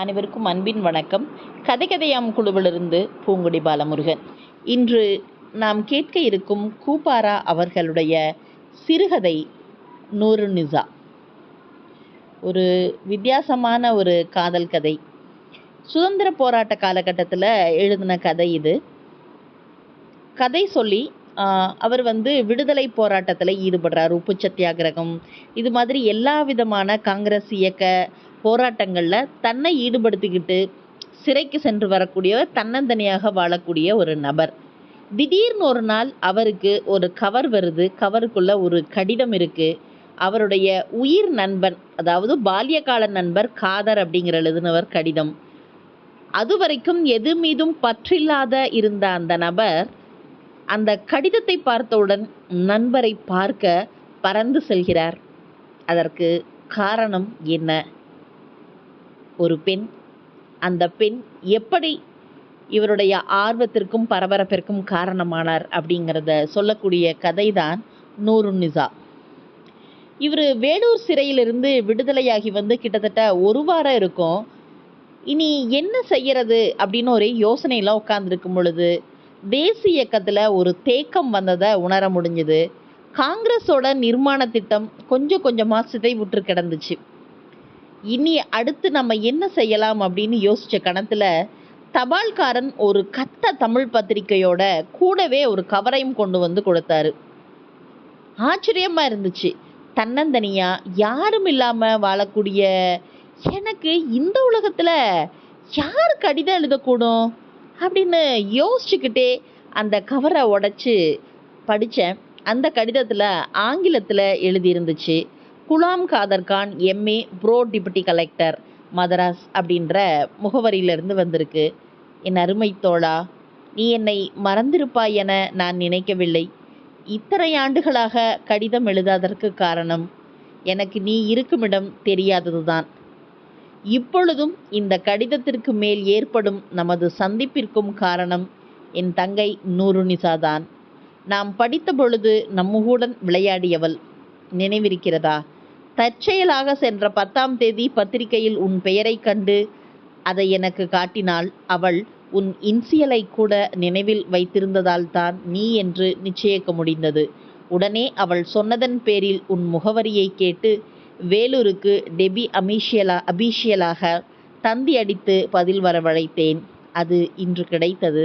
அனைவருக்கும் அன்பின் வணக்கம். கதை கதையாம் குழுவிலிருந்து பூங்குடி பாலமுருகன். இன்று நாம் கேட்க இருக்கும் கூப்பாரா அவர்களுடைய சிறுகதை நூறு நிசா. ஒரு வித்தியாசமான ஒரு காதல் கதை. சுதந்திர போராட்ட காலகட்டத்தில் எழுதின கதை இது. கதை சொல்லி அவர் வந்து விடுதலை போராட்டத்தில் ஈடுபடுறார். உப்பு சத்தியாகிரகம் இது மாதிரி எல்லா விதமான காங்கிரஸ் இயக்க போராட்டங்களில் தன்னை ஈடுபடுத்திக்கிட்டு சிறைக்கு சென்று வரக்கூடியவர் தன்னந்தனியாக வாழக்கூடிய ஒரு நபர். திடீர்னு ஒரு நாள் அவருக்கு ஒரு கவர் வருது. கவருக்குள்ள ஒரு கடிதம் இருக்கு. அவருடைய உயிர் நண்பன் அதாவது பால்யகால நண்பர் காதர் அப்படிங்கிற எழுதினவர் கடிதம். அது வரைக்கும் எது மீதும் பற்றில்லாத இருந்த அந்த நபர் அந்த கடிதத்தை பார்த்தவுடன் நண்பரை பார்க்க பறந்து செல்கிறார். அதற்கு காரணம் என்ன? ஒரு பெண். அந்த பெண் எப்படி இவருடைய ஆர்வத்திற்கும் பரபரப்பிற்கும் காரணமானார் அப்படிங்கிறத சொல்லக்கூடிய கதைதான் நூறு நிசா. இவர் வேலூர் சிறையிலிருந்து விடுதலையாகி வந்து கிட்டத்தட்ட ஒரு வாரம் இருக்கும். இனி என்ன செய்யறது அப்படின்னு ஒரே யோசனையெல்லாம் உட்காந்துருக்கும் பொழுது தேசிய இயக்கத்தில் ஒரு தேக்கம் வந்ததை உணர முடிஞ்சுது. காங்கிரஸோட நிர்மாண திட்டம் கொஞ்சம் கொஞ்சமாக சிதைவுற்று கிடந்துச்சு. இனி அடுத்து நம்ம என்ன செய்யலாம் அப்படின்னு யோசிச்ச கணத்துல தபால்காரன் ஒரு கத்த தமிழ் பத்திரிக்கையோட கூடவே ஒரு கவரையும் கொண்டு வந்து கொடுத்தாரு. ஆச்சரியமா இருந்துச்சு. தன்னந்தனியா யாரும் இல்லாம வாழக்கூடிய எனக்கு இந்த உலகத்துல யார் கடிதம் எழுதக்கூடும்? அப்படின்னு யோசிச்சுக்கிட்டே அந்த கவரை உடைச்சு படித்தேன் அந்த கடிதத்தில் ஆங்கிலத்தில் எழுதியிருந்துச்சு. Ghulam Kader Khan MA bro deputy collector Madras அப்படின்ற முகவரியிலிருந்து வந்திருக்கு. என் அருமை தோழா நீ என்னை மறந்திருப்பாய் என நான் நினைக்கவில்லை. இத்தனை ஆண்டுகளாக கடிதம் எழுதாதற்கு காரணம் எனக்கு நீ இருக்குமிடம் தெரியாததுதான். இப்பொழுதும் இந்த கடிதத்திற்கு மேல் ஏற்படும் நமது சந்திப்பிற்கும் காரணம் என் தங்கை நூருனிசாதான் நாம் படித்த பொழுது நம்முடன் விளையாடியவள். நினைவிருக்கிறதா? தற்செயலாக சென்ற பத்தாம் தேதி பத்திரிகையில் உன் பெயரைக் கண்டு அதை எனக்கு காட்டினாள். அவள் உன் இன்சியலை கூட நினைவில் வைத்திருந்ததால் தான் நீ என்று நிச்சயிக்க முடிந்தது உடனே அவள் சொன்னதன் பேரில் உன் முகவரியை கேட்டு வேலூருக்கு டெபி அமிஷியலா அபிஷியலாக தந்தி அடித்து பதில் வரவழைத்தேன். அது இன்று கிடைத்தது.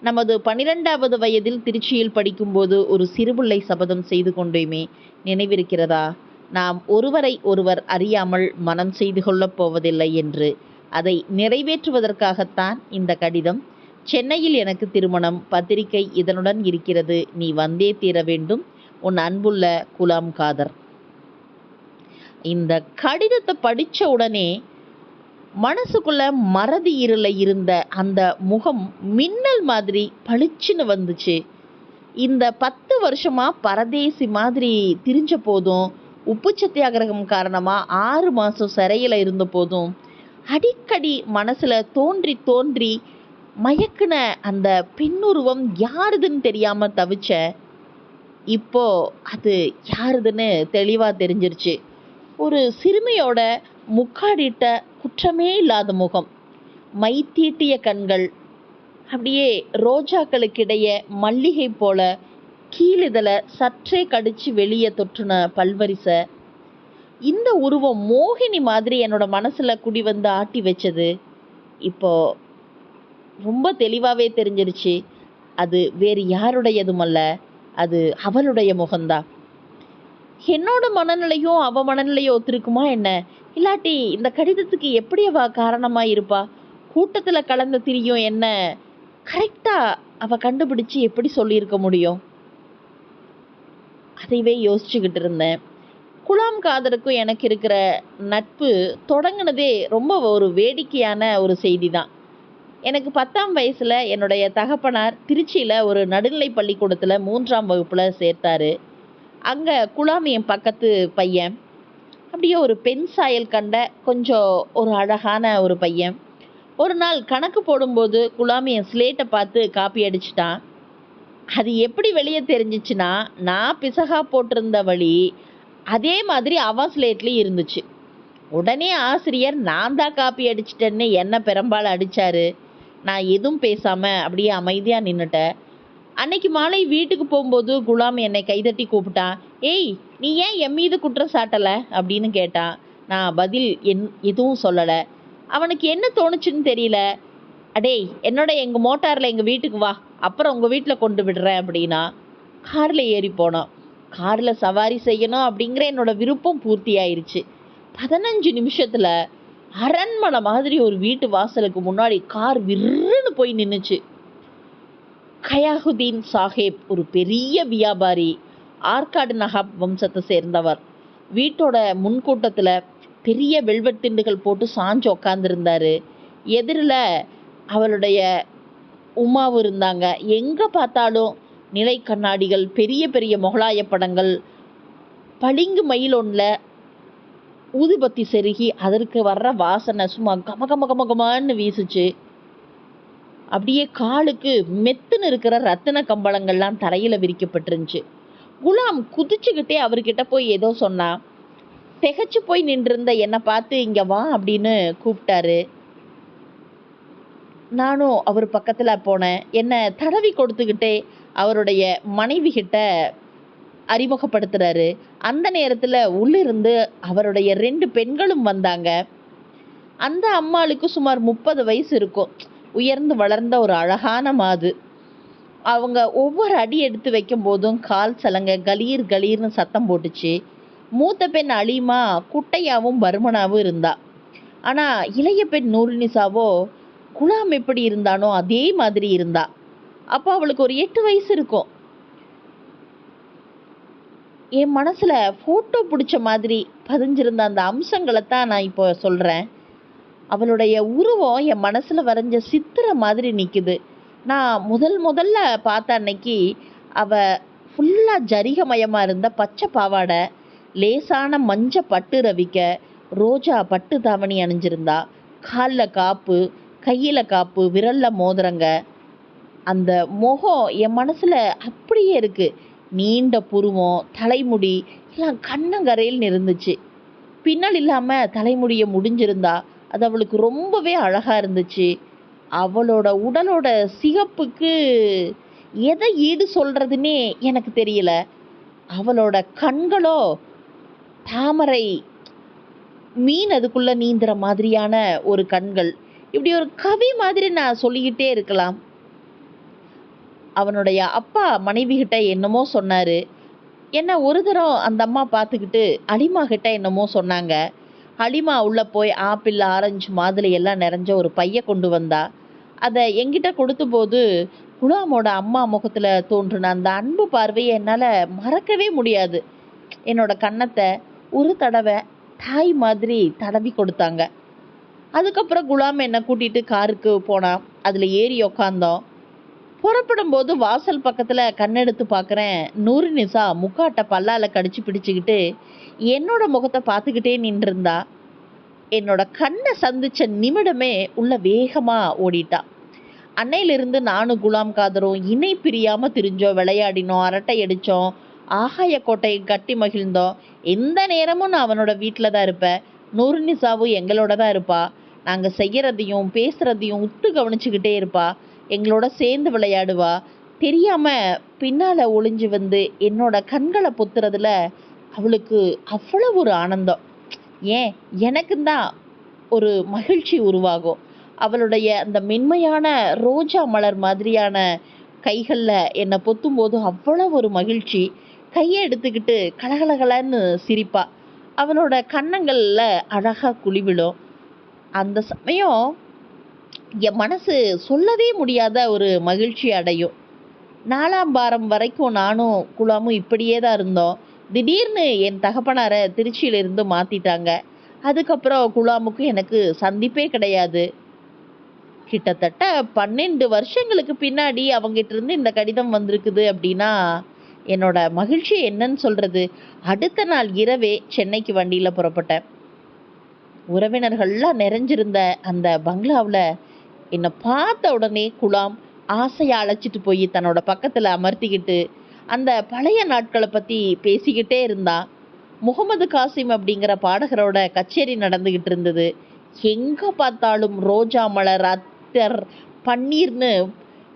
நமது பனிரெண்டாவது வயதில் திருச்சியில் படிக்கும்போது ஒரு சிறுபிள்ளை சபதம் செய்து கொண்டோமே நினைவிருக்கிறதா? நாம் ஒருவரை ஒருவர் அறியாமல் மனம் செய்து கொள்ளப் போவதில்லை என்று. அதை நிறைவேற்றுவதற்காகத்தான் இந்த கடிதம். சென்னையில் எனக்கு திருமணம் பத்திரிகை இதனுடன் இருக்கிறது. நீ வந்தே தீர வேண்டும். உன் அன்புள்ள குலாம் காதர். இந்த கடிதத்தை படித்த உடனே மனசுக்குள்ள மறதி இருள இருந்த அந்த முகம் மின்னல் மாதிரி பளிச்சுன்னு வந்துச்சு. இந்த பத்து வருஷமா பரதேசி மாதிரி திரிஞ்ச போதும் உப்பு சத்தியாகிரகம் காரணமாக ஆறு மாதம் சிறையில் இருந்த போதும் அடிக்கடி மனசில் தோன்றி தோன்றி மயக்குன அந்த பெண்ணுருவம் யாருதுன்னு தெரியாமல் தவிச்ச இப்போ அது யாருதுன்னு தெளிவாக தெரிஞ்சிருச்சு. ஒரு சிறுமியோட முக்காடிட்ட குற்றமே இல்லாத முகம் மை தீட்டிய கண்கள் அப்படியே ரோஜாக்களுக்கிடையே மல்லிகை போல கீழிதழ சற்றே கடிச்சு வெளியே தொற்றுன பல்வரிசை இந்த உருவம் மோகினி மாதிரி என்னோட மனசுல குடி வந்து ஆட்டி வச்சது. இப்போ ரொம்ப தெளிவாவே தெரிஞ்சிருச்சு. அது வேறு யாருடையதும் அல்ல அது அவளுடைய முகம்தான் என்னோட மனநிலையும் அவ மனநிலையும் ஒத்துருக்குமா என்ன? இல்லாட்டி இந்த கடிதத்துக்கு எப்படி அவ காரணமாக இருப்பா? கூட்டத்தில் கலந்த திரியும் என்ன? கரெக்டாக அவ கண்டுபிடிச்சு எப்படி சொல்லியிருக்க முடியும்? அதைவே யோசிச்சுக்கிட்டு இருந்தேன் குலாம் காதருக்கும் எனக்கு இருக்கிற நட்பு தொடங்கினதே ரொம்ப ஒரு வேடிக்கையான ஒரு செய்தி தான் எனக்கு பத்தாம் வயசில் என்னுடைய தகப்பனார் திருச்சியில் ஒரு நடுநிலை பள்ளிக்கூடத்தில் மூன்றாம் வகுப்பில் சேர்த்தார். அங்கே குலாம் என் பக்கத்து பையன். அப்படியே ஒரு பெண் சாயல் கண்ட கொஞ்சம் ஒரு அழகான ஒரு பையன். ஒரு நாள் கணக்கு போடும்போது குலாம் என் ஸ்லேட்டை பார்த்து காப்பி அடிச்சிட்டான். அது எப்படி வெளியே தெரிஞ்சிச்சுன்னா நான் பிசகா போட்டிருந்த வழி அதே மாதிரி அவன் ஸ்லேட்லேயும் இருந்துச்சு. உடனே ஆசிரியர் நான் தான் காப்பி அடிச்சிட்டேன்னு என்ன பெரும்பாலும் அடித்தார் நான் எதுவும் பேசாமல் அப்படியே அமைதியாக நின்றுட்டேன் அன்னைக்கு மாலை வீட்டுக்கு போகும்போது குலாம் என்னை கைதட்டி கூப்பிட்டான். ஏய் நீ ஏன் என் மீது குற்றம் சாட்டலை? அப்படின்னு கேட்டான். நான் பதில் என் எதுவும் சொல்லலை. அவனுக்கு என்ன தோணுச்சுன்னு தெரியல. அடேய் என்னோட எங்கள் மோட்டாரில் எங்கள் வீட்டுக்கு வா. அப்புறம் உங்கள் வீட்டில் கொண்டு விடுறேன் அப்படின்னா காரில் ஏறி போனோம் காரில் சவாரி செய்யணும் அப்படிங்கிற என்னோட விருப்பம் பூர்த்தி ஆயிடுச்சு பதினஞ்சு நிமிஷத்தில் அரண்மனை மாதிரி ஒரு வீட்டு வாசலுக்கு முன்னாடி கார் விருன்னு போய் நின்றுச்சு கயாகுதீன் சாஹேப் ஒரு பெரிய வியாபாரி ஆற்காடு நகாப் வம்சத்தை சேர்ந்தவர். வீட்டோட முன்கூட்டத்தில் பெரிய வெல்வெட் திண்டுகள் போட்டு சாஞ்சு உக்காந்துருந்தாரு. எதிரில் அவளுடைய உமாவும் இருந்தாங்க. எங்கே பார்த்தாலும் நிலை கண்ணாடிகள் பெரிய பெரிய முகலாய படங்கள். பளிங்கு மயில் ஒன்றில் ஊதுபத்தி செருகி அதற்கு வர்ற வாசனை சும்மா கம கம கம கமான்னு வீசுச்சு. அப்படியே காலுக்கு மெத்துன்னு இருக்கிற ரத்தின கம்பளங்கள்லாம் தரையில் விரிக்கப்பட்டிருந்துச்சு. குலாம் குதிச்சுக்கிட்டே அவர்கிட்ட போய் ஏதோ சொன்னா திகைச்சு போய் நின்றிருந்த என்னை பார்த்து இங்கே வா அப்படின்னு கூப்பிட்டாரு. நானும் அவர் பக்கத்தில் போனேன். என்னை தடவி கொடுத்துக்கிட்டே அவருடைய மனைவி கிட்ட அறிமுகப்படுத்துறாரு. அந்த நேரத்தில் உள்ளிருந்து அவருடைய ரெண்டு பெண்களும் வந்தாங்க. அந்த அம்மாளுக்கு சுமார் முப்பது வயசு இருக்கும். உயர்ந்து வளர்ந்த ஒரு அழகான மாது. அவங்க ஒவ்வொரு அடி எடுத்து வைக்கும் போதும் கால் சலங்க கலீர் கலீர்னு சத்தம் போட்டுச்சு. மூத்த பெண் அலிமா குட்டையாவும் பருமனாவும் இருந்தா. ஆனா இளைய பெண் நூலினிசாவோ குலாம் எப்படி இருந்தானோ அதே மாதிரி இருந்தா. அப்போ அவளுக்கு ஒரு எட்டு வயசு இருக்கும். என் மனசில் ஃபோட்டோ பிடிச்ச மாதிரி பதிஞ்சிருந்த அந்த அம்சங்களை தான் நான் இப்போ சொல்கிறேன் அவளுடைய உருவம் என் மனசில் வரைஞ்ச சித்திர மாதிரி நிற்குது நான் முதல் முதல்ல பார்த்த அன்னைக்கு அவள் ஃபுல்லாக ஜரிகமயமாக இருந்த பச்சை பாவாடை லேசான மஞ்ச பட்டு ரவிக்க ரோஜா பட்டு தாவணி அணிஞ்சிருந்தா காலில் காப்பு கையில் காப்பு விரல்ல மோதிரங்க. அந்த முகம் என் மனசில் அப்படியே இருக்குது நீண்ட புருவம் தலைமுடி எல்லாம் கண்ணங்கரையில் இருந்துச்சு பின்னல் இல்லாமல் தலைமுடியை முடிஞ்சிருந்தா அது அவளுக்கு ரொம்பவே அழகாக இருந்துச்சு. அவளோட உடலோட சிகப்புக்கு எதை ஈடு சொல்கிறதுனே எனக்கு தெரியல. அவளோட கண்களோ தாமரை மீன் அதுக்குள்ளே நீந்துற மாதிரியான ஒரு கண்கள். இப்படி ஒரு கவி மாதிரி நான் சொல்லிக்கிட்டே இருக்கலாம். அவனுடைய அப்பா மனைவி கிட்ட என்னமோ சொன்னாரு. என்ன ஒரு தரம் அந்த அம்மா பார்த்துக்கிட்டு அலிமா கிட்ட என்னமோ சொன்னாங்க. அலிமா உள்ள போய் ஆப்பிள் ஆரஞ்சு மாதுளை எல்லாம் நிறைஞ்ச ஒரு பைய கொண்டு வந்தா. அதை என்கிட்ட கொடுத்த போது குலாமோட அம்மா முகத்துல தோன்றின அந்த அன்பு பார்வையை என்னால மறக்கவே முடியாது. என்னோட கன்னத்தை ஒரு தடவை தாய் மாதிரி தடவி கொடுத்தாங்க. அதுக்கப்புறம் குலாம் என்னை கூட்டிட்டு காருக்கு போனான் அதுல ஏறி உக்காந்தோம். புறப்படும் போது வாசல் பக்கத்துல கண்ணெடுத்து பார்க்குறேன் நூறு நிசா முக்காட்ட பல்லால கடிச்சு பிடிச்சுக்கிட்டு என்னோட முகத்தை பார்த்துக்கிட்டே நின்றிருந்தா. என்னோட கண்ணை சந்திச்ச நிமிடமே உள்ள வேகமா ஓடிட்டா. அன்னையிலிருந்து நானும் குலாம் காதரும் இணை பிரியாம திரிஞ்சோம் விளையாடினோம் அரட்டை அடிச்சோம் ஆகாய கோட்டையை கட்டி மகிழ்ந்தோம். எந்த நேரமும் நான் அவனோட வீட்டில் தான் இருப்பேன். நூறு நிசாவும் எங்களோட தான் இருப்பா. நாங்கள் செய்கிறதையும் பேசுகிறதையும் உத்து கவனிச்சுக்கிட்டே இருப்பா. எங்களோட சேர்ந்து விளையாடுவா. தெரியாமல் பின்னால் ஒளிஞ்சு வந்து என்னோட கண்களை பொத்துறதுல அவளுக்கு அவ்வளோ ஒரு ஆனந்தம். ஏன்? எனக்குந்தான் ஒரு மகிழ்ச்சி உருவாகும். அவளுடைய அந்த மென்மையான ரோஜா மலர் மாதிரியான கைகளில் என்னை பொத்தும் போது அவ்வளோ ஒரு மகிழ்ச்சி. கையை எடுத்துக்கிட்டு கலகலகலன்னு சிரிப்பா. அவளோட கன்னங்களில் அழகாக குழி விழும் அந்த சமயம் என் மனசு சொல்லவே முடியாத ஒரு மகிழ்ச்சி அடையும். நாலாம் வாரம் வரைக்கும் நானும் குலாமும் இப்படியே தான் இருந்தோம். திடீர்னு என் தகப்பனாரை திருச்சியிலிருந்து மாற்றிட்டாங்க அதுக்கப்புறம் குலாமுக்கு எனக்கு சந்திப்பே கிடையாது. கிட்டத்தட்ட பன்னெண்டு வருஷங்களுக்கு பின்னாடி அவங்ககிட்ட இருந்து இந்த கடிதம் வந்திருக்குது அப்படின்னா என்னோட மகிழ்ச்சி என்னன்னு சொல்றது. அடுத்த நாள் இரவே சென்னைக்கு வண்டியில் புறப்பட்டேன். உறவினர்கள்லாம் நிறைஞ்சிருந்த அந்த பங்களாவில் என்னை பார்த்த உடனே குலாம் ஆசையாக அழைச்சிட்டு போய் தன்னோட பக்கத்தில் அமர்த்திக்கிட்டு அந்த பழைய நாட்களை பற்றி பேசிக்கிட்டே இருந்தா. முகமது காசிம் அப்படிங்கிற பாடகரோட கச்சேரி நடந்துக்கிட்டு இருந்தது. எங்கே பார்த்தாலும் ரோஜா மலர் அத்தர் பன்னீர்னு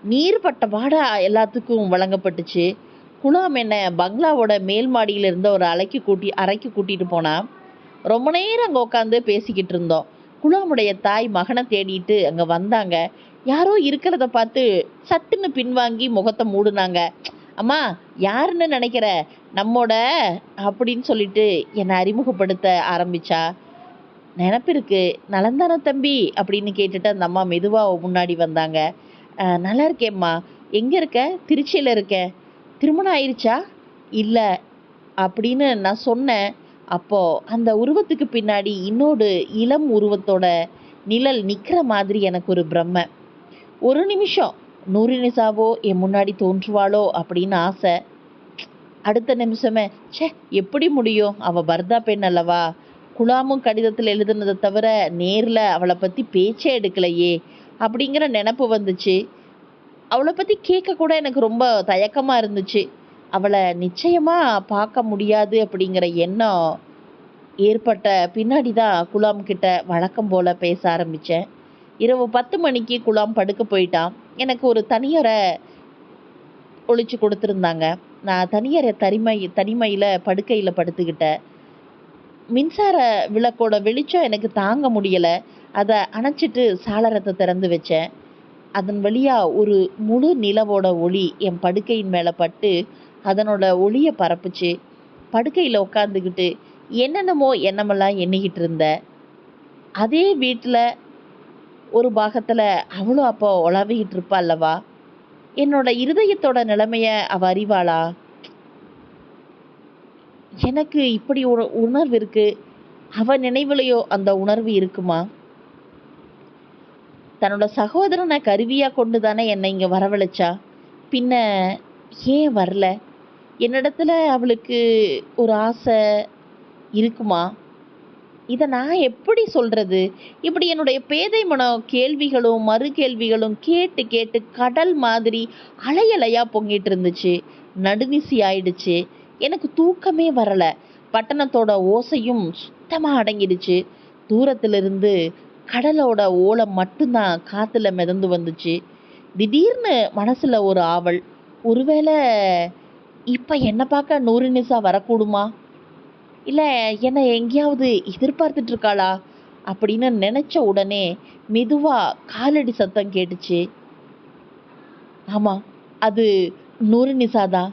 நீர்பட்ட பாட எல்லாத்துக்கும் வழங்கப்பட்டுச்சு. குலாம் என்ன பங்களாவோட மேல் மாடியில் ஒரு அலைக்கு கூட்டி அறைக்கு கூட்டிகிட்டு போனால் ரொம்ப நேரம் அங்கே உட்காந்து பேசிக்கிட்டு இருந்தோம். குலாமுடைய தாய் மகனை தேடிட்டு அங்கே வந்தாங்க. யாரோ இருக்கிறத பார்த்து சட்டுன்னு பின்வாங்கி முகத்தை மூடுனாங்க. அம்மா யாருன்னு நினைக்கிற? நம்மோட அப்படின்னு சொல்லிட்டு என்னை அறிமுகப்படுத்த ஆரம்பிச்சா. நினப்பிருக்கு நலந்தானே தம்பி? அப்படின்னு கேட்டுட்டு அந்த அம்மா மெதுவாக முன்னாடி வந்தாங்க. நல்லா இருக்கேம்மா. எங்கே இருக்க? திருச்சியில் இருக்கேன். திருமணம் ஆயிடுச்சா இல்லை. அப்படின்னு நான் சொன்னேன். அப்போது அந்த உருவத்துக்கு பின்னாடி இன்னொரு இளம் உருவத்தோட நிழல் நிற்கிற மாதிரி எனக்கு ஒரு பிரம்மை. ஒரு நிமிஷம் நூறு நிசாவோ என் முன்னாடி தோன்றுவாளோ அப்படின்னு ஆசை. அடுத்த நிமிஷமே ச்சே எப்படி முடியும்? அவள் பர்தா பெண் அல்லவா? குலாமும் கடிதத்தில் எழுதுனதை தவிர நேரில் அவளை பற்றி பேச்சே எடுக்கலையே அப்படிங்கிற நினப்பு வந்துச்சு. அவளை பற்றி கேட்க கூட எனக்கு ரொம்ப தயக்கமாக இருந்துச்சு. அவளை நிச்சயமாக பார்க்க முடியாது அப்படிங்கிற எண்ணம் ஏற்பட்ட பின்னாடி தான் குலாம் கிட்ட வழக்கம் போல் பேச ஆரம்பித்தேன் இரவு பத்து மணிக்கு குலாம் படுக்க போயிட்டான். எனக்கு ஒரு தனியறை ஒழிச்சு கொடுத்துருந்தாங்க. நான் தனியறை தனிமை தனிமையில் படுக்கையில் படுத்துக்கிட்டேன். மின்சார விளக்கோட வெளிச்சம் எனக்கு தாங்க முடியலை. அதை அணைச்சிட்டு சாளரத்தை திறந்து வச்சேன். அதன் வழியாக ஒரு முழு நிலவோட ஒளி என் படுக்கையின் மேலே பட்டு அதனோட ஒளியை பரப்புச்சு. படுக்கையில் உட்காந்துக்கிட்டு என்னென்னமோ எண்ணமெல்லாம் எண்ணிக்கிட்டு இருந்த. அதே வீட்டில் ஒரு பாகத்தில் அவளும் அப்போ உழவிக்கிட்டு இருப்பா அல்லவா? என்னோட இருதயத்தோட நிலைமைய அவ அறிவாளா? எனக்கு இப்படி ஒரு உணர்வு இருக்கு. அவ நினைவுலையோ அந்த உணர்வு இருக்குமா? தன்னோட சகோதரனை கருவியா கொண்டு தானே என்னை இங்க வரவழைச்சா. பின்ன ஏன் வரல? என்னிடத்துல அவளுக்கு ஒரு ஆசை இருக்குமா? இதை நான் எப்படி சொல்றது? இப்படி என்னுடைய பேதை மனம் கேள்விகளும் மறு கேள்விகளும் கேட்டு கேட்டு கடல் மாதிரி அலையலையா பொங்கிட்டு இருந்துச்சு. நடுவிசி ஆயிடுச்சு. எனக்கு தூக்கமே வரல. பட்டணத்தோட ஓசையும் சுத்தமா அடங்கிடுச்சு. தூரத்திலிருந்து கடலோட ஓலம் மட்டும்தான் காத்துல மிதந்து வந்துச்சு. திடீர்னு மனசுல ஒரு ஆவல். ஒருவேளை இப்போ என்னை பார்க்க நூறு நிசா வரக்கூடுமா? இல்லை என்னை எங்கேயாவது எதிர்பார்த்துட்டு இருக்காளா? அப்படின்னு நினச்ச உடனே மெதுவாக காலடி சத்தம் கேட்டுச்சு. ஆமாம் அது நூறு நிசாதான்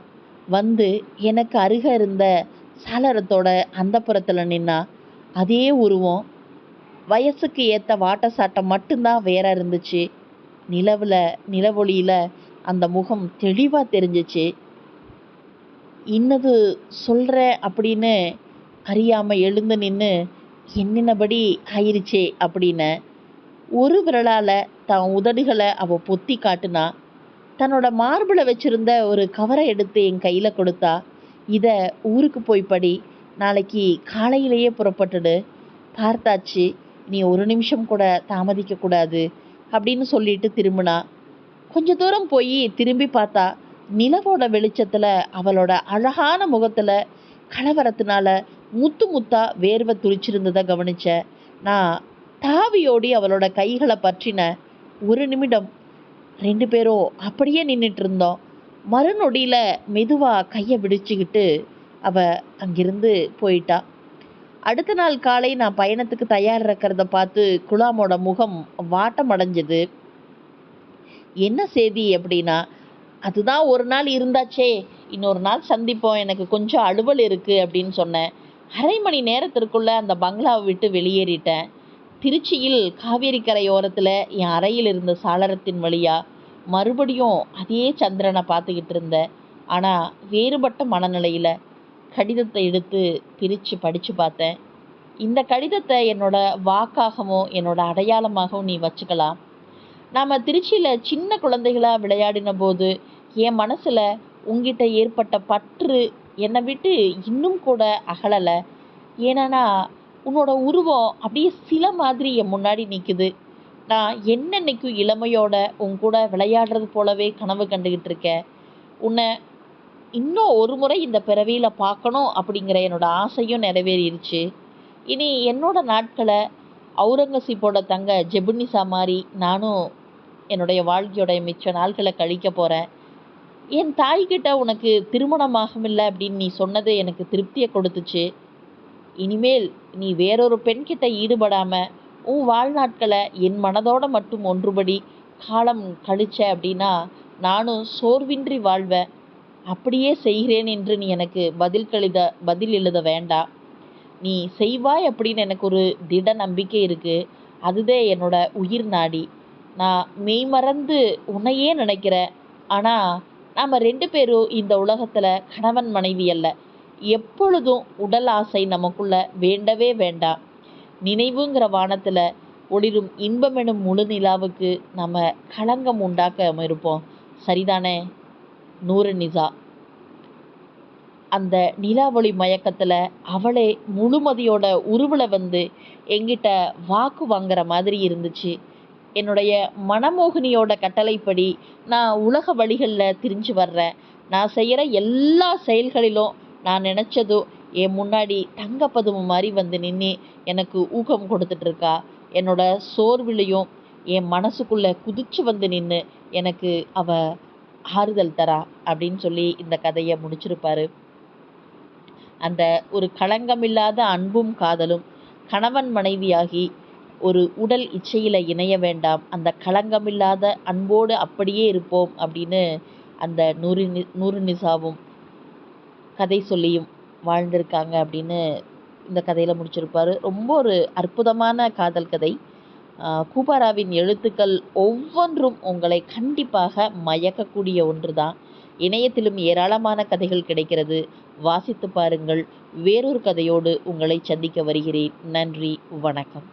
வந்து எனக்கு அருக இருந்த சாளரத்தோட அந்தப்புறத்தில் நின்னா அதே உருவம் வயசுக்கு ஏற்ற வாட்ட சாட்டம் மட்டும்தான் வேற இருந்துச்சு. நிலவில் நிலவொளியில் அந்த முகம் தெளிவாக தெரிஞ்சிச்சு. இன்னது சொல்கிற அப்படின்னு அறியாமல் எழுந்து நின்று எண்ணினபடி ஆயிருச்சே அப்படின்னு ஒரு விரலால் தன் உதடுகளை அவள் பொத்தி காட்டினா தன்னோட மார்பில் வச்சுருந்த ஒரு கவரை எடுத்து என் கையில் கொடுத்தா இதை ஊருக்கு போய் படி நாளைக்கு காலையிலேயே புறப்பட்டுடு. பார்த்தாச்சு நீ ஒரு நிமிஷம் கூட தாமதிக்கக்கூடாது அப்படின்னு சொல்லிட்டு திரும்பினா. கொஞ்ச தூரம் போய் திரும்பி பார்த்தா நிலவோட வெளிச்சத்துல அவளோட அழகான முகத்துல கலவரத்தினால முத்து முத்தா வேர்வை துளிச்சிருந்ததை கவனித்தேன் நான் தாவியோடி அவளோட கைகளை பற்றின ஒரு நிமிடம் ரெண்டு பேரும் அப்படியே நின்றுட்டு இருந்தோம். மறுநொடியில மெதுவா கையை விடிச்சுக்கிட்டு அவ அங்கிருந்து போயிட்டா. அடுத்த நாள் காலை நான் பயணத்துக்கு தயார் இருக்கிறத பார்த்து குலாமோட முகம் வாட்டம் அடைஞ்சது என்ன செய்தி அப்படின்னா அதுதான் ஒரு நாள் இருந்தாச்சே இன்னொரு நாள் சந்திப்போம் எனக்கு கொஞ்சம் அலுவல் இருக்கு அப்படின்னு சொன்னேன். அரை மணி நேரத்திற்குள்ள அந்த பங்களாவை விட்டு வெளியேறிட்டேன். திருச்சியில் காவேரி கரையோரத்தில் என் அறையில் இருந்த சாளரத்தின் வழியா மறுபடியும் அதே சந்திரனை பார்த்துக்கிட்டு இருந்தேன். ஆனால் வேறுபட்ட மனநிலையில் கடிதத்தை எடுத்து பிரித்து படித்து பார்த்தேன். இந்த கடிதத்தை என்னோட வாக்காகவும் என்னோட அடையாளமாகவும் நீ வச்சுக்கலாம். நாம் திருச்சியில் சின்ன குழந்தைகளாக விளையாடின போது என் மனசில் உங்ககிட்ட ஏற்பட்ட பற்று என்னை விட்டு இன்னும் கூட அகலலை. ஏன்னா உன்னோட உருவம் அப்படியே சில மாதிரி என் முன்னாடி நிற்குது நான் என்னென்னைக்கும் இளமையோட உன் கூட விளையாடுறது போலவே கனவு கண்டுகிட்டு இருக்கேன். உன்னை இன்னும் ஒரு முறை இந்த பிறவியில் பார்க்கணும் அப்படிங்கிற என்னோட ஆசையும் நிறைவேறிடுச்சு இனி என்னோட நாட்களை அவுரங்கசீப்போட தங்க ஜெபுனிசா மாதிரி நானும் என்னுடைய வாழ்க்கையோட மிச்ச நாட்களை கழிக்க போகிறேன் என் தாய்கிட்ட உனக்கு திருமணமாகமில்லை அப்படின்னு நீ சொன்னது எனக்கு திருப்தியை கொடுத்துச்சு. இனிமேல் நீ வேறொரு பெண்கிட்ட ஈடுபடாம உன் வாழ்நாட்களை என் மனதோட மட்டும் ஒன்றுபடி காலம் கழிச்ச அப்படின்னா நானும் சோர்வின்றி வாழ்வேன் அப்படியே செய்கிறேன் என்று நீ எனக்கு பதில் கழித பதில் எழுத வேண்டாம். நீ செய்வாய் அப்படின்னு எனக்கு ஒரு திட நம்பிக்கை இருக்கு. அதுதான் என்னோட உயிர் நாடி. நான் மெய்மறந்து உன்னையே நினைக்கிறேன். ஆனால் நாம் ரெண்டு பேரும் இந்த உலகத்தில் கணவன் மனைவி அல்ல. எப்பொழுதும் உடல் ஆசை நமக்குள்ள வேண்டவே வேண்டாம். நினைவுங்கிற வானத்தில் ஒளிரும் இன்பமெனும் முழு நிலாவுக்கு நம்ம களங்கம் உண்டாக்க இருப்போம். சரிதானே? நூறு நிசா. அந்த நிலாவொளி மயக்கத்தில் அவளே முழுமதியோட உருவில் வந்து எங்கிட்ட வாக்கு வாங்குற மாதிரி இருந்துச்சு. என்னுடைய மனமோகினியோட கட்டளைப்படி நான் உலக வழிகளில் திரிஞ்சு வர்றேன். நான் செய்கிற எல்லா செயல்களிலும் நான் நினச்சதோ என் முன்னாடி தங்கப்பதும மாதிரி வந்து நின்று எனக்கு ஊக்கம் கொடுத்துட்டு இருக்கா என்னோட சோர்விலையும் என் மனசுக்குள்ளே குதிச்சு வந்து நின்று எனக்கு அவ ஆறுதல் தரா அப்படின்னு சொல்லி இந்த கதையை முடிச்சிருப்பாரு. அந்த ஒரு களங்கமில்லாத அன்பும் காதலும் கணவன் மனைவியாகி ஒரு உடல் இச்சையில் இணைய வேண்டாம். அந்த களங்கமில்லாத அன்போடு அப்படியே இருப்போம் அப்படின்னு அந்த நூறு நி நூறு நிசாவும் கதை சொல்லியும் வாழ்ந்திருக்காங்க அப்படின்னு இந்த கதையில் முடிச்சிருப்பாரு. ரொம்ப ஒரு அற்புதமான காதல் கதை. கூபாராவின் எழுத்துக்கள் ஒவ்வொன்றும் உங்களை கண்டிப்பாக மயக்கக்கூடிய ஒன்று தான் இணையத்திலும் ஏராளமான கதைகள் கிடைக்கிறது. வாசித்து பாருங்கள். வேறொரு கதையோடு உங்களை சந்திக்க வருகிறேன். நன்றி. வணக்கம்.